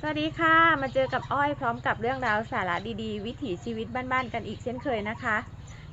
สวัสดีค่ะ มาเจอกับอ้อยพร้อมกับเรื่องราวสาระดีๆ วิถีชีวิตบ้านๆกันอีกเช่นเคยนะคะ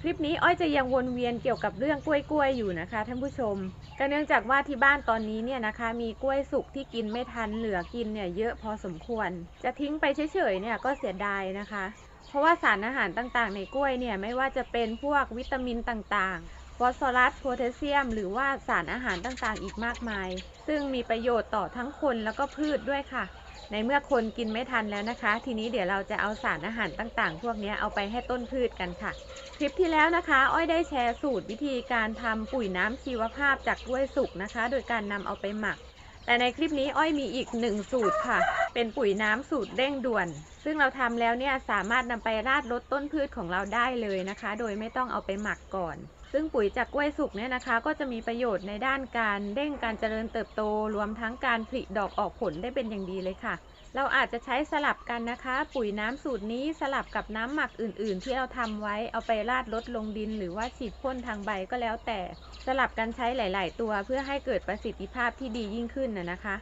คลิปนี้อ้อยจะยังวนเวียนเกี่ยวกับเรื่องกล้วยๆอยู่นะคะท่านผู้ชมก็เนื่องจากว่าที่บ้านตอนนี้เนี่ยนะคะ มีกล้วยสุกที่กินไม่ทันเหลือกินเนี่ยเยอะพอสมควร จะทิ้งไปเฉยๆเนี่ยก็เสียดายนะคะ เพราะว่าสารอาหารต่างๆ ในกล้วยเนี่ยไม่ว่าจะเป็นพวกวิตามินต่างๆ อสฟอรัสโพแทสเซียม หรือว่าสารอาหารต่างๆ อีกมากมาย ซึ่งมีประโยชน์ต่อทั้งคนแล้วก็พืชด้วยค่ะ ในเมื่อคนกินไม่ทันแล้วนะคะ ทีนี้เดี๋ยวเราจะเอาสารอาหารต่างๆ พวกนี้เอาไปให้ต้นพืชกันค่ะ คลิปที่แล้วนะคะ อ้อยได้แชร์สูตรวิธีการทำปุ๋ยน้ำชีวภาพจากกล้วยสุกนะคะ โดยการนำเอาไปหมัก แต่ในคลิปนี้อ้อยมีอีกหนึ่งสูตรค่ะ เป็นปุ๋ยน้ำสูตรเร่งด่วน ซึ่งเราทำแล้วเนี่ยสามารถนำไปราดลดต้นพืชของเราได้เลยนะคะ โดยไม่ต้องเอาไปหมักก่อน ซึ่งปุ๋ยจากกล้วยสุกเนี่ยนะคะ ก็จะมีประโยชน์ในด้านการเร่งการเจริญเติบโต รวมทั้งการผลิดอกออกผลได้เป็นอย่างดีเลยค่ะ เราอาจจะใช้สลับกันนะคะ ปุ๋ยน้ำสูตรนี้สลับกับน้ำหมักอื่น ๆ ที่เราทำไว้เอาไปราดลดลงดิน หรือว่าฉีดพ่นทางใบก็แล้วแต่ สลับกันใช้หลาย ๆ ตัวเพื่อให้เกิดประสิทธิภาพที่ดียิ่งขึ้นนะนะคะ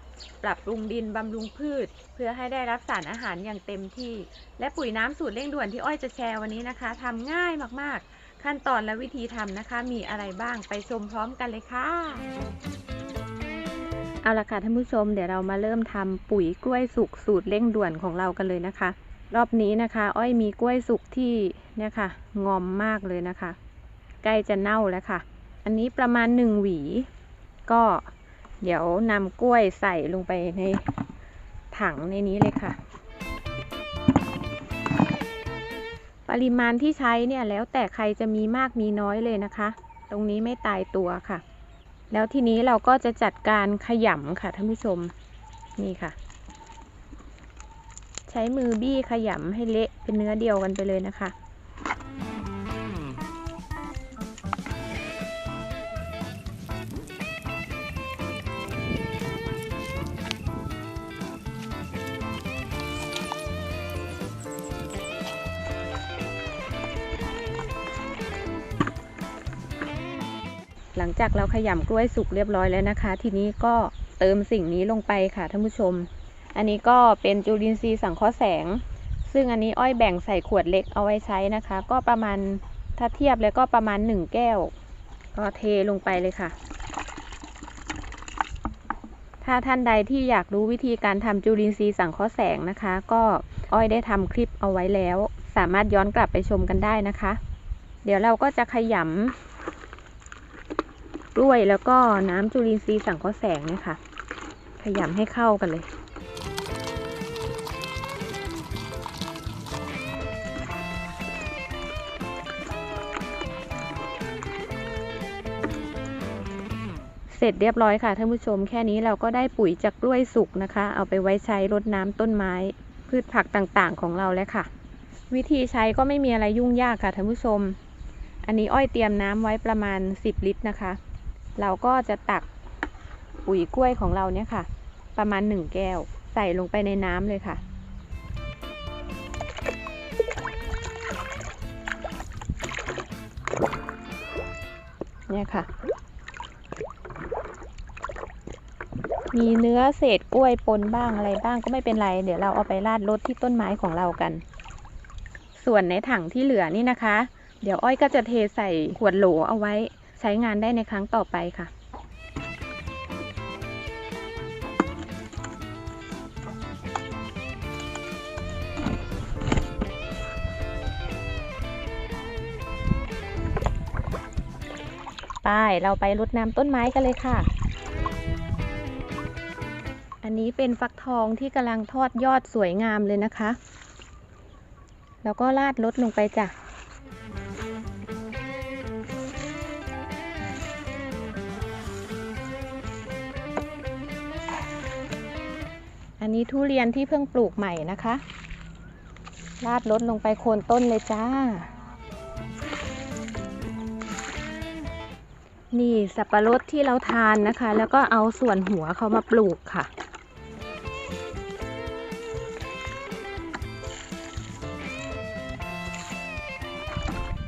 ปรับปรุงดินบำรุงพืชเพื่อให้ได้รับสารอาหารอย่างเต็มที่ และปุ๋ยน้ำสูตรเร่งด่วนที่อ้อยจะแชร์วันนี้นะคะทำง่ายมากๆ ขั้นตอนและวิธีทำนะคะ มีอะไรบ้างไปชมพร้อมกันเลยค่ะ เอาละค่ะท่านผู้ชมเดี๋ยวเรามาเริ่มทำปุ๋ยกล้วยสุกสูตรเร่งด่วนของเรากันเลยนะคะ รอบนี้นะคะ อ้อยมีกล้วยสุกที่เนี่ยค่ะ งอมมากเลยนะคะ ใกล้จะเน่าแล้วค่ะ อันนี้ประมาณหนึ่งหวี ก็เดี๋ยวนำกล้วยใส่ลงไปใน ถังในนี้เลยค่ะ ปริมาณที่ใช้เนี่ยแล้วแต่ใครจะมีมากมีน้อยเลยนะคะ ตรงนี้ไม่ตายตัวค่ะ แล้วทีนี้เราก็จะจัดการขยำค่ะท่านผู้ชมนี่ค่ะ ใช้มือบี้ขยำให้เละเป็นเนื้อเดียวกันไปเลยนะคะ หลังจากเราขยำกล้วยสุกเรียบร้อยแล้วนะคะ ทีนี้ก็เติมสิ่งนี้ลงไปค่ะท่านผู้ชม อันนี้ก็เป็นจุลินทรีย์สังเคราะห์แสง ซึ่งอันนี้อ้อยแบ่งใส่ขวดเล็กเอาไว้ใช้นะคะ ก็ประมาณถ้าเทียบแล้วก็ประมาณ 1 แก้ว ก็เทลงไปเลยค่ะ ถ้าท่านใดที่อยากรู้วิธีการทำจุลินทรีย์สังเคราะห์แสงนะคะ ก็อ้อยได้ทำคลิปเอาไว้แล้ว สามารถย้อนกลับไปชมกันได้นะคะ เดี๋ยวเราก็จะขยำ กล้วยแล้วก็น้ำจุลินทรีย์สังเคราะห์แสงเนี่ยค่ะ ขยำให้เข้ากันเลย เสร็จเรียบร้อยค่ะท่านผู้ชมแค่นี้เราก็ได้ปุ๋ยจากกล้วยสุกนะคะ เอาไปไว้ใช้รดน้ำต้นไม้ พืชผักต่างๆของเราแล้วค่ะ วิธีใช้ก็ไม่มีอะไรยุ่งยากค่ะท่านผู้ชมอันนี้อ้อยเตรียมน้ำไว้ประมาณ 10 ลิตรนะคะ เราก็จะตักปุ๋ยกล้วยของเราเนี่ยค่ะ ประมาณ 1 แก้ว ใส่ลงไปในน้ำเลยค่ะ เนี่ยค่ะ มีเนื้อเศษกล้วยปนบ้างอะไรบ้างก็ไม่เป็นไร เดี๋ยวเราเอาไปราดรดที่ต้นไม้ของเรากัน ส่วนในถังที่เหลือนี่นะคะ เดี๋ยวอ้อยก็จะเทใส่ขวดโหลเอาไว้ ใช้งานได้ในครั้งต่อไปค่ะไปเราไปรดน้ำต้นไม้กันเลยค่ะ อันนี้เป็นฟักทองที่กำลังทอดยอดสวยงามเลยนะคะ แล้วก็ราดรดลงไปจ้ะ อันนี้ทุเรียนที่เพิ่งปลูกใหม่นะคะราดรดลงไปโคนต้นเลยจ้า นี่สับปะรดที่เราทานนะคะ แล้วก็เอาส่วนหัวเขามาปลูกค่ะ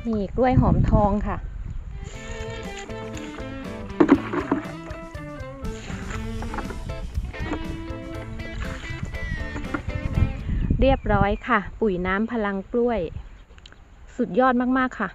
นี่กล้วยหอมทองค่ะ เรียบร้อยค่ะ ปุ๋ยน้ำพลังกล้วย สุดยอดมาก ๆ ค่ะ